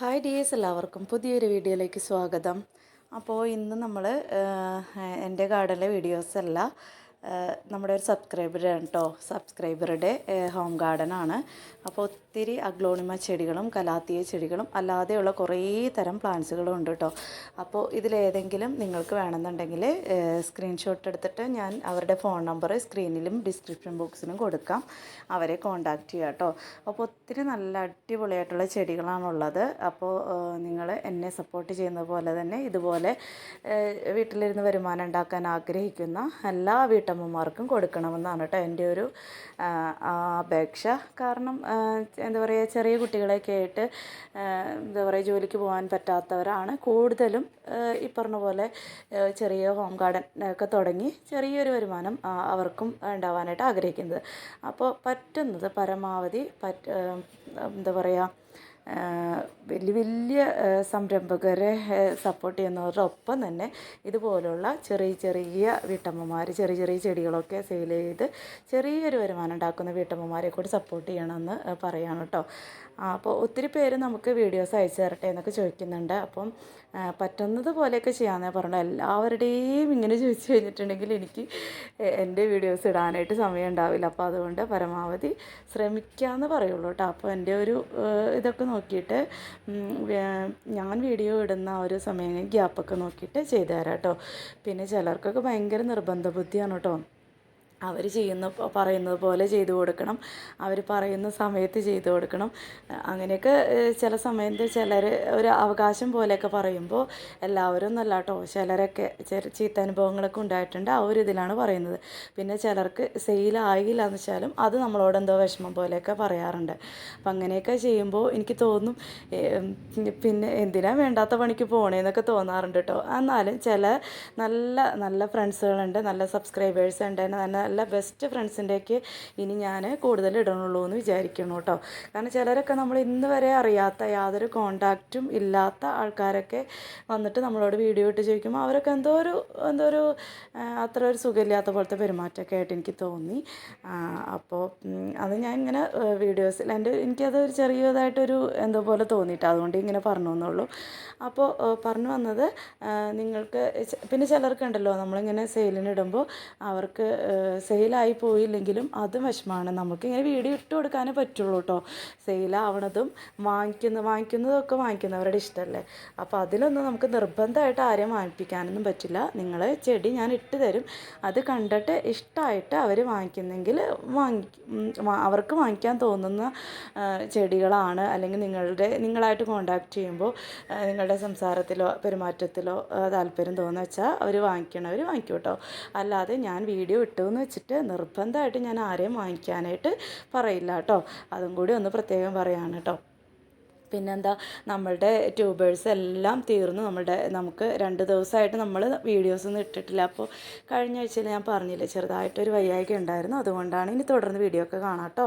Hi dears എല്ലാവർക്കും പുതിയൊരു വീഡിയോയിലേക്ക് സ്വാഗതം. അപ്പോൾ ഇന്ന് നമ്മൾ എന്റെ ഗാർഡനിലെ വീഡിയോസ് അല്ല നമ്മുടെ ഒരു സബ്സ്ക്രൈബറാണ് കേട്ടോ സബ്സ്ക്രൈബറുടെ ഹോം ഗാർഡനാണ് അപ്പോൾ ഒത്തിരി അഗ്ലോണിമ ചെടികളും കലാത്തിയ ചെടികളും അല്ലാതെയുള്ള കുറേ തരം പ്ലാന്റ്സുകളും ഉണ്ട് കേട്ടോ അപ്പോൾ ഇതിലേതെങ്കിലും നിങ്ങൾക്ക് വേണമെന്നുണ്ടെങ്കിൽ സ്ക്രീൻഷോട്ട് എടുത്തിട്ട് ഞാൻ അവരുടെ ഫോൺ നമ്പർ സ്ക്രീനിലും ഡിസ്ക്രിപ്ഷൻ ബോക്സിലും കൊടുക്കാം. അവരെ കോൺടാക്റ്റ് ചെയ്യാം കേട്ടോ അപ്പോൾ ഒത്തിരി നല്ല അടിപൊളിയായിട്ടുള്ള ചെടികളാണുള്ളത്. അപ്പോൾ നിങ്ങൾ എന്നെ സപ്പോർട്ട് ചെയ്യുന്ന പോലെ തന്നെ ഇതുപോലെ വീട്ടിലിരുന്ന് വരുമാനം ഉണ്ടാക്കാൻ ആഗ്രഹിക്കുന്ന എല്ലാ വീട്ടമ്മമാർക്കും കൊടുക്കണമെന്നാണ് കേട്ടോ എന്റെ ഒരു അപേക്ഷ. കാരണം എന്താ പറയുക ചെറിയ കുട്ടികളെയൊക്കെ ആയിട്ട് എന്താ പറയുക ജോലിക്ക് പോകാൻ പറ്റാത്തവരാണ്. കൂടുതലും ഈ പറഞ്ഞ പോലെ ചെറിയ ഹോം ഗാർഡൻ ഒക്കെ തുടങ്ങി ചെറിയൊരു വരുമാനം അവർക്കും ഉണ്ടാവാനായിട്ട് ആഗ്രഹിക്കുന്നത്. അപ്പോൾ പറ്റുന്നത് പരമാവധി പറ്റ എന്താ പറയുക വലിയ വലിയ സംരംഭകരെ സപ്പോർട്ട് ചെയ്യുന്നവരുടെ ഒപ്പം തന്നെ ഇതുപോലുള്ള ചെറിയ ചെറിയ വീട്ടമ്മമാർ ചെറിയ ചെറിയ ചെടികളൊക്കെ സെയിൽ ചെയ്ത് ചെറിയൊരു വരുമാനം ഉണ്ടാക്കുന്ന വീട്ടമ്മമാരെ കൂടി സപ്പോർട്ട് ചെയ്യണമെന്ന് പറയാണ് കേട്ടോ അപ്പോൾ ഒത്തിരി പേര് നമുക്ക് വീഡിയോസ് അയച്ചു തരട്ടെ എന്നൊക്കെ ചോദിക്കുന്നുണ്ട്. അപ്പം പറ്റുന്നത് പോലെയൊക്കെ ചെയ്യാമെന്നേ പറഞ്ഞു എല്ലാവരുടെയും ഇങ്ങനെ ചോദിച്ചു കഴിഞ്ഞിട്ടുണ്ടെങ്കിൽ എനിക്ക് എന്റെ വീഡിയോസ് ഇടാനായിട്ട് സമയം ഉണ്ടാവില്ല അപ്പോൾ അതുകൊണ്ട് പരമാവധി ശ്രമിക്കാമെന്ന് പറയുള്ളൂ കേട്ടോ അപ്പോൾ എന്റെ ഒരു ഇതൊക്കെ നോക്കിയിട്ട് ഞാൻ വീഡിയോ ഇടുന്ന ആ ഒരു സമയം ഗ്യാപ്പൊക്കെ നോക്കിയിട്ട് ചെയ്തു തരാം കേട്ടോ. പിന്നെ ചിലർക്കൊക്കെ ഭയങ്കര നിർബന്ധ ബുദ്ധിയാണ് കേട്ടോ. അവർ ചെയ്യുന്ന പറയുന്നത് പോലെ ചെയ്തു കൊടുക്കണം. അവർ പറയുന്ന സമയത്ത് ചെയ്തു കൊടുക്കണം. അങ്ങനെയൊക്കെ ചില സമയത്ത് ചിലർ ഒരു അവകാശം പോലെയൊക്കെ പറയുമ്പോൾ എല്ലാവരും ഒന്നല്ല കേട്ടോ ചിലരൊക്കെ ചീത്ത അനുഭവങ്ങളൊക്കെ ഉണ്ടായിട്ടുണ്ട് ആ ഒരു ഇതിലാണ് പറയുന്നത്. പിന്നെ ചിലർക്ക് സെയിലായില്ല എന്ന് വെച്ചാലും അത് നമ്മളോട് എന്തോ വിഷമം പോലെയൊക്കെ പറയാറുണ്ട്. അപ്പം അങ്ങനെയൊക്കെ ചെയ്യുമ്പോൾ എനിക്ക് തോന്നും പിന്നെ എന്തിനാ വേണ്ടാത്ത പണിക്ക് പോണേന്നൊക്കെ തോന്നാറുണ്ട് കേട്ടോ എന്നാലും ചില നല്ല നല്ല ഫ്രണ്ട്സുകളുണ്ട് നല്ല സബ്സ്ക്രൈബേഴ്സ് ഉണ്ട് നല്ല നല്ല ബെസ്റ്റ് ഫ്രണ്ട്സിന്റെയൊക്കെ ഇനി ഞാൻ കൂടുതൽ ഇടണുള്ളൂ എന്ന് വിചാരിക്കണം കേട്ടോ. കാരണം ചിലരൊക്കെ നമ്മൾ ഇന്ന് വരെ അറിയാത്ത യാതൊരു കോണ്ടാക്റ്റും ഇല്ലാത്ത ആൾക്കാരൊക്കെ വന്നിട്ട് നമ്മളോട് വീഡിയോ ഇട്ട് ചോദിക്കുമ്പോൾ അവരൊക്കെ എന്തോ ഒരു എന്തോ ഒരു അത്ര ഒരു സുഖമില്ലാത്ത പോലത്തെ പെരുമാറ്റമൊക്കെ ആയിട്ട് എനിക്ക് തോന്നി. അപ്പോൾ അത് ഞാൻ ഇങ്ങനെ വീഡിയോസിൽ എന്റെ എനിക്കത് ഒരു ചെറിയതായിട്ടൊരു എന്തോ പോലെ തോന്നിയിട്ട്. അതുകൊണ്ട് ഇങ്ങനെ പറഞ്ഞു എന്നുള്ളൂ. അപ്പോൾ പറഞ്ഞു വന്നത് നിങ്ങൾക്ക് പിന്നെ ചിലർക്കുണ്ടല്ലോ നമ്മളിങ്ങനെ സെയിലിന് ഇടുമ്പോൾ അവർക്ക് സെയിലായി പോയില്ലെങ്കിലും അതും വിഷമമാണ് നമുക്ക് ഇങ്ങനെ വീഡിയോ ഇട്ട് കൊടുക്കാനേ പറ്റുള്ളൂ കേട്ടോ സെയിലാവണതും വാങ്ങിക്കുന്ന വാങ്ങിക്കുന്നതൊക്കെ വാങ്ങിക്കുന്നവരുടെ ഇഷ്ടമല്ലേ അപ്പോൾ അതിലൊന്നും നമുക്ക് നിർബന്ധമായിട്ട് ആരെയും വാങ്ങിപ്പിക്കാനൊന്നും പറ്റില്ല. നിങ്ങൾ ചെടി ഞാൻ ഇട്ട് തരും. അത് കണ്ടിട്ട് ഇഷ്ടമായിട്ട് അവർ വാങ്ങിക്കുന്നെങ്കിൽ വാങ്ങി അവർക്ക് വാങ്ങിക്കാൻ തോന്നുന്ന ചെടികളാണ്. അല്ലെങ്കിൽ നിങ്ങളുടെ നിങ്ങളായിട്ട് കോണ്ടാക്ട് ചെയ്യുമ്പോൾ നിങ്ങളുടെ സംസാരത്തിലോ പെരുമാറ്റത്തിലോ താല്പര്യം തോന്നുന്ന വെച്ചാൽ അവർ വാങ്ങിക്കണവർ വാങ്ങിക്കും കേട്ടോ അല്ലാതെ ഞാൻ വീഡിയോ ഇട്ടു എന്ന് വെച്ചിട്ട് നിർബന്ധമായിട്ട് ഞാൻ ആരെയും വാങ്ങിക്കാനായിട്ട് പറയില്ല കേട്ടോ. അതും കൂടി ഒന്ന് പ്രത്യേകം പറയാണ് കേട്ടോ. പിന്നെന്താ നമ്മളുടെ ട്യൂബേഴ്സ് എല്ലാം തീർന്നു. നമ്മളുടെ നമുക്ക് രണ്ട് ദിവസമായിട്ട് നമ്മൾ വീഡിയോസ് ഒന്നും ഇട്ടിട്ടില്ല. അപ്പോൾ കഴിഞ്ഞ ആഴ്ചയിൽ ഞാൻ പറഞ്ഞില്ലേ ചെറുതായിട്ടൊരു വയ്യായ്ക ഉണ്ടായിരുന്നു. അതുകൊണ്ടാണ് ഇനി തുടർന്ന് വീഡിയോ ഒക്കെ കാണാം കേട്ടോ.